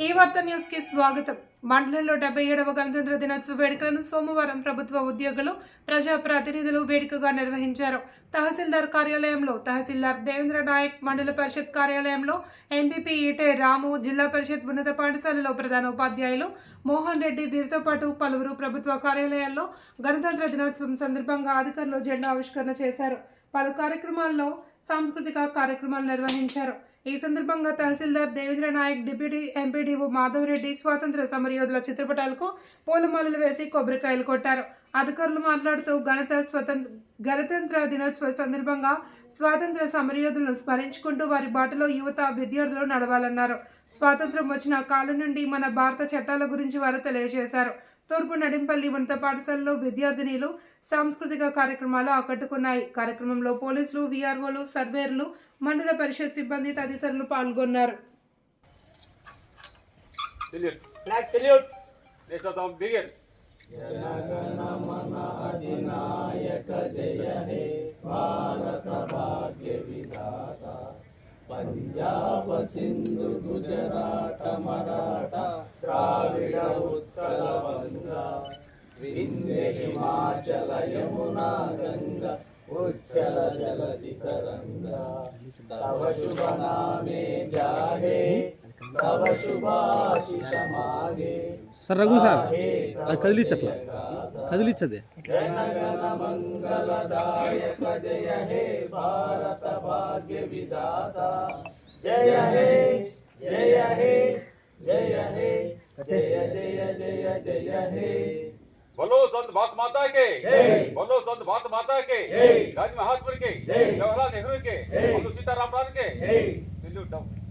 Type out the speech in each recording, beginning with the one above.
ఈ వార్త న్యూస్కి స్వాగతం. మండలంలో డెబ్బై ఏడవ గణతంత్ర దినోత్సవ వేడుకలను సోమవారం ప్రభుత్వ ఉద్యోగులు ప్రజా ప్రతినిధులు వేడుకగా నిర్వహించారు. తహసీల్దార్ కార్యాలయంలో తహసీల్దార్ దేవేంద్ర నాయక్ మండల పరిషత్ కార్యాలయంలో ఎంపీపీ ఈటే రాము జిల్లా పరిషత్ ఉన్నత పాఠశాలలో ప్రధాన ఉపాధ్యాయులు మోహన్ రెడ్డి వీరితో పాటు పలువురు ప్రభుత్వ కార్యాలయాల్లో గణతంత్ర దినోత్సవం సందర్భంగా అధికారులు జెండా ఆవిష్కరణ చేశారు. పలు కార్యక్రమాల్లో సాంస్కృతిక కార్యక్రమాలు నిర్వహించారు. ఈ సందర్భంగా తహసీల్దార్ దేవేంద్ర నాయక్ డిప్యూటీ ఎంపీడీఓ మాధవరెడ్డి స్వాతంత్ర సమరయోధుల చిత్రపటాలకు పూలమాలలు వేసి కొబ్బరికాయలు కొట్టారు. అధికారులు మాట్లాడుతూ గణత స్వతంత్ర గణతంత్ర దినోత్సవ సందర్భంగా స్వాతంత్ర సమరయోధులను స్మరించుకుంటూ వారి బాటలో యువత విద్యార్థులు నడవాలన్నారు. స్వాతంత్రం వచ్చిన కాలం నుండి మన భారత చట్టాల గురించి వారు తెలియజేశారు. తూర్పు నడింపల్లి ఉన్నత పాఠశాలలో విద్యార్థినిలు సాంస్కృతిక కార్యక్రమాలు ఆకట్టుకున్నాయి. కార్యక్రమంలో పోలీసులు వీఆర్ఓలు సర్వేర్లు మండల పరిషత్ సిబ్బంది తదితరులు పాల్గొన్నారు. పంజాబ సింధు గుజరాట శుభ నామే జాగే తవ శుభాశిష మాగే సార్ రఘు సార్ అది భాగ్య విధాత. జయ హే జయ హే జయ హే జయ జయ జయ జయ హే. बोलो संत भारत माता के। बोलो संत भारत माता के। गांधी महात्मा के। जवाहरलाल नेहरू के। सीताराम राम के।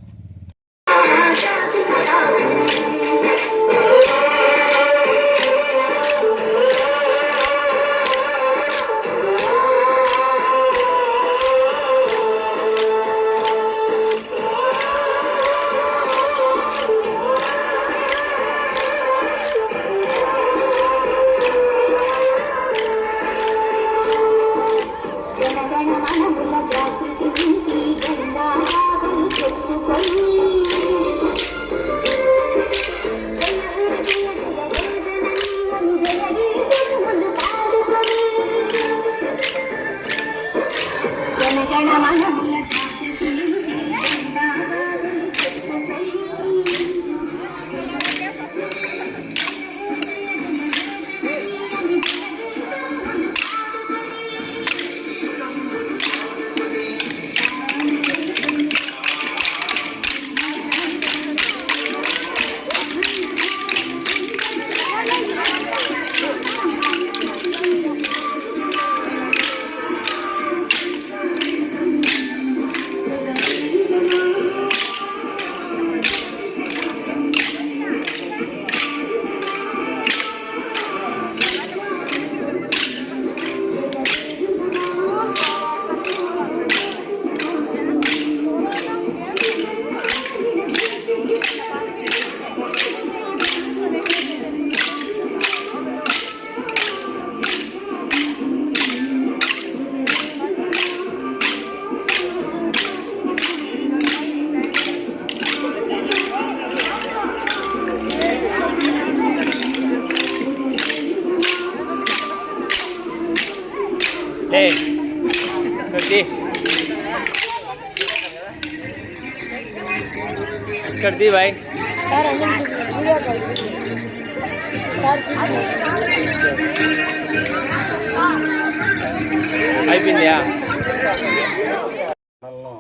కాల్ చేయండి. సార్ చూడండి. అయిపోయిందా మనల్ని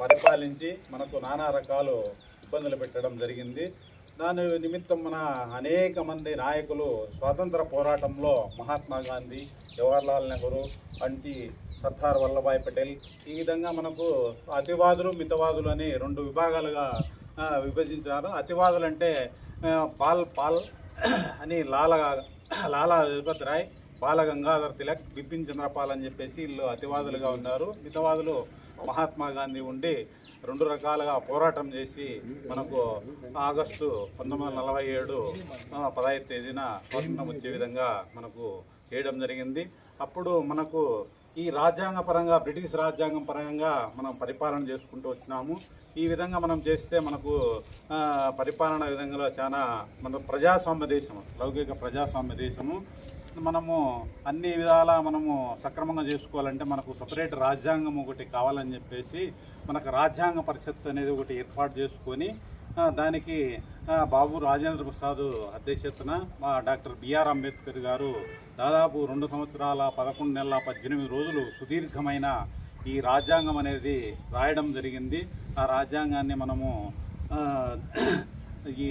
పరిపాలించి మనకు నానా రకాలు ఇబ్బందులు పెట్టడం జరిగింది. దాని నిమిత్తం మన అనేక మంది నాయకులు స్వాతంత్ర పోరాటంలో మహాత్మా గాంధీ జవహర్లాల్ నెహ్రూ మంచి సర్దార్ వల్లభాయ్ పటేల్ ఈ విధంగా మనకు అతివాదులు మితవాదులు అని రెండు విభాగాలుగా విభజించినారు. అతివాదులు అంటే పాల్ పాల్ అని లాల లాలా లజపత్ రాయ్ బాల గంగాధర్ తిలక్ బిపిన్ చంద్రపాల్ అని చెప్పేసి వీళ్ళు అతివాదులుగా ఉన్నారు. మితవాదులు మహాత్మా గాంధీ ఉండి రెండు రకాలుగా పోరాటం చేసి మనకు ఆగస్టు పంతొమ్మిది వందల నలభై ఏడు పదహైదు తేదీన స్వాతంత్రం వచ్చే విధంగా మనకు చేయడం జరిగింది. అప్పుడు మనకు ఈ రాజ్యాంగ పరంగా బ్రిటిష్ రాజ్యాంగం పరంగా మనం పరిపాలన చేసుకుంటూ వచ్చినాము. ఈ విధంగా మనం చేస్తే మనకు పరిపాలన విధంగా చాలా మన ప్రజాస్వామ్య దేశము లౌకిక ప్రజాస్వామ్య దేశము మనము అన్ని విధాలా మనము సక్రమంగా చేసుకోవాలంటే మనకు సపరేట్ రాజ్యాంగం ఒకటి కావాలని చెప్పేసి మనకు రాజ్యాంగ పరిషత్ అనేది ఒకటి ఏర్పాటు చేసుకొని దానికి బాబు రాజేంద్ర ప్రసాద్ అధ్యక్షతన మా డాక్టర్ బిఆర్ అంబేద్కర్ గారు దాదాపు రెండు సంవత్సరాల పదకొండు నెలల పద్దెనిమిది రోజులు సుదీర్ఘమైన ఈ రాజ్యాంగం అనేది రాయడం జరిగింది. ఆ రాజ్యాంగాన్ని మనము ఈ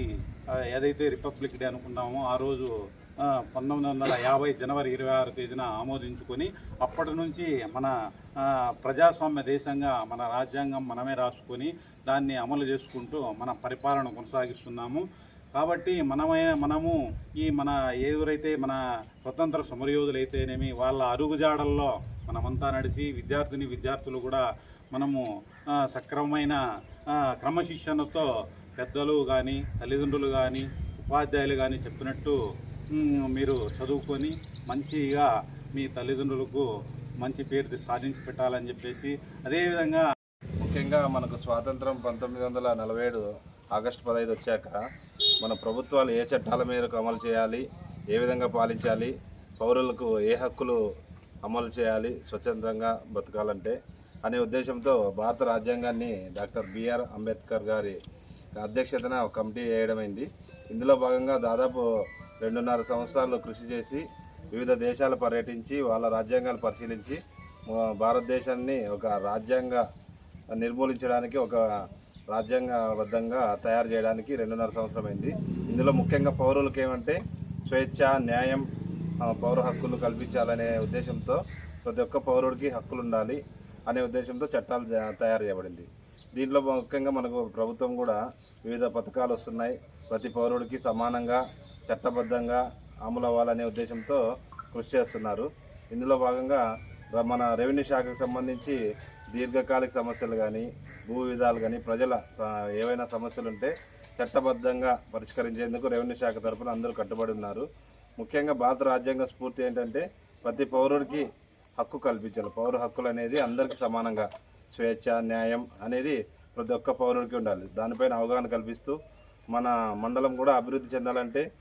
ఏదైతే రిపబ్లిక్ డే అనుకున్నామో ఆ రోజు పంతొమ్మిది వందల యాభై జనవరి ఇరవై ఆరు తేదీన ఆమోదించుకొని అప్పటి నుంచి మన ప్రజాస్వామ్య దేశంగా మన రాజ్యాంగం మనమే రాసుకొని దాన్ని అమలు చేసుకుంటూ మన పరిపాలన కొనసాగిస్తున్నాము. కాబట్టి మనమైన మనము ఈ మన ఎవరైతే మన స్వతంత్ర సమరయోధులైతేనేమి వాళ్ళ అరుగుజాడల్లో మనమంతా నడిచి విద్యార్థిని విద్యార్థులు కూడా మనము సక్రమమైన క్రమశిక్షణతో పెద్దలు కానీ తల్లిదండ్రులు కానీ ఉపాధ్యాయులు కానీ చెప్పినట్టు మీరు చదువుకొని మంచిగా మీ తల్లిదండ్రులకు మంచి పేరు సాధించి పెట్టాలని చెప్పేసి అదేవిధంగా ముఖ్యంగా మనకు స్వాతంత్రం పంతొమ్మిది వందల నలభై ఏడు ఆగస్టు పదహైదు వచ్చాక మన ప్రభుత్వాలు ఏ చట్టాల మేరకు అమలు చేయాలి ఏ విధంగా పాలించాలి పౌరులకు ఏ హక్కులు అమలు చేయాలి స్వతంత్రంగా బతకాలంటే అనే ఉద్దేశంతో భారత రాజ్యాంగాన్ని డాక్టర్ బిఆర్ అంబేద్కర్ గారి అధ్యక్షతన ఒక కమిటీ వేయడమైంది. ఇందులో భాగంగా దాదాపు రెండున్నర సంవత్సరాలు కృషి చేసి వివిధ దేశాలు పర్యటించి వాళ్ళ రాజ్యాంగాలు పరిశీలించి భారతదేశాన్ని ఒక రాజ్యాంగ నిర్మూలించడానికి ఒక రాజ్యాంగబద్ధంగా తయారు చేయడానికి రెండున్నర సంవత్సరమైంది. ఇందులో ముఖ్యంగా పౌరులకు ఏమంటే స్వేచ్ఛ న్యాయం పౌర హక్కులు కల్పించాలనే ఉద్దేశంతో ప్రతి ఒక్క పౌరుడికి హక్కులు ఉండాలి అనే ఉద్దేశంతో చట్టాలు తయారు చేయబడింది. దీంట్లో ముఖ్యంగా మనకు ప్రభుత్వం కూడా వివిధ పథకాలు వస్తున్నాయి. ప్రతి పౌరుడికి సమానంగా చట్టబద్ధంగా అమలు అవ్వాలనే ఉద్దేశంతో కృషి చేస్తున్నారు. ఇందులో భాగంగా మన రెవెన్యూ శాఖకు సంబంధించి దీర్ఘకాలిక సమస్యలు కానీ భూ విధాలు కానీ ప్రజల ఏవైనా సమస్యలు ఉంటే చట్టబద్ధంగా పరిష్కరించేందుకు రెవెన్యూ శాఖ తరఫున అందరూ కట్టుబడి ఉన్నారు. ముఖ్యంగా భారత రాజ్యాంగ స్ఫూర్తి ఏంటంటే ప్రతి పౌరుడికి హక్కు కల్పించాలి. పౌర హక్కులు అనేది అందరికీ సమానంగా. స్వేచ్ఛ న్యాయం అనేది ప్రతి ఒక్క పౌరుడికి ఉండాలి. దానిపైన అవగాహన కల్పిస్తూ మన మండలం కూడా అభివృద్ధి చెందాలంటే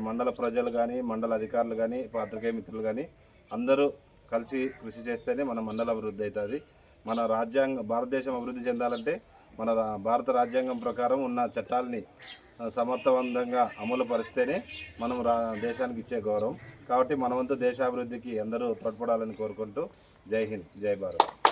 మండల ప్రజలు కానీ మండల అధికారులు కానీ పాత్రికేయ మిత్రులు కానీ అందరూ కలిసి కృషి చేస్తేనే మన మండల అభివృద్ధి అవుతుంది. మన రాజ్యాంగ భారతదేశం అభివృద్ధి చెందాలంటే మన రా- భారత రాజ్యాంగం ప్రకారం ఉన్న చట్టాలని సమర్థవంతంగా అమలు పరిస్తేనే మనం రా దేశానికి ఇచ్చే గౌరవం. కాబట్టి మనవంతు దేశాభివృద్ధికి అందరూ తోడ్పడాలని కోరుకుంటూ జై హింద్ జై భారత్.